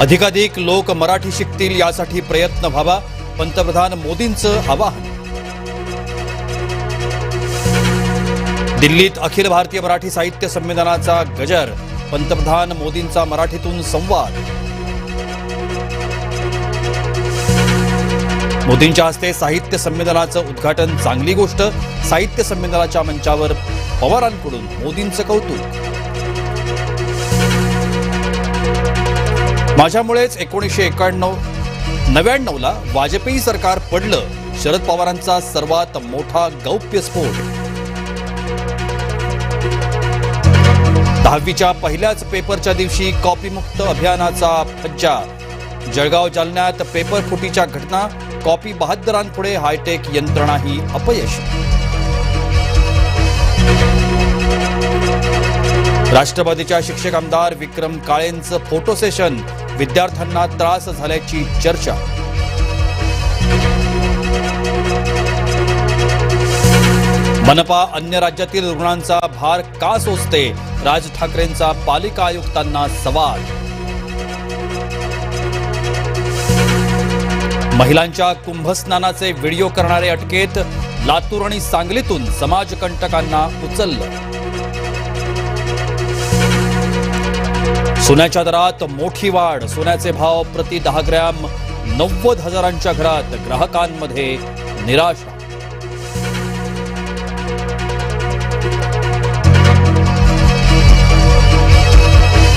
अधिकाधिक लोक मराठी शिकतील यासाठी प्रयत्न व्हावा. पंतप्रधान मोदींचं आवाहन. दिल्लीत अखिल भारतीय मराठी साहित्य संमेलनाचा गजर. पंतप्रधान मोदींचा मराठीतून संवाद. मोदींच्या हस्ते साहित्य संमेलनाचं उद्घाटन चांगली गोष्ट. साहित्य संमेलनाच्या मंचावर पवारांकडून मोदींचं कौतुक. माझ्यामुळेच एकोणीसशे एक्याण्णव नव्याण्णवला वाजपेयी सरकार पडलं. शरद पवारांचा सर्वात मोठा गौप्यस्फोट दहावीच्या पहिल्याच पेपरच्या दिवशी कॉपीमुक्त अभियानाचा फज्जा. जळगाव जालन्यात पेपर फुटीच्या घटना कॉपी बहादरांपुढे हायटेक यंत्रणाही अपयश. राष्ट्रवादीच्या शिक्षक आमदार विक्रम काळेंचं फोटो सेशन. विद्यार्थ्यांना त्रास झाल्याची चर्चा. मनपा अन्य राज्यातील रुग्णांचा भार का सोसते? राज ठाकरेंचा पालिका आयुक्तांना सवाल. महिलांच्या कुंभस्नानाचे व्हिडिओ करणारे अटकेत लातूर आणि सांगलीतून समाजकंटकांना उचललं. सोन्याच्या दरात मोठी वाढ. सोन्याचे भाव प्रति दहा ग्रॅम नव्वद हजारांच्या घरात ग्राहकांमध्ये निराशा.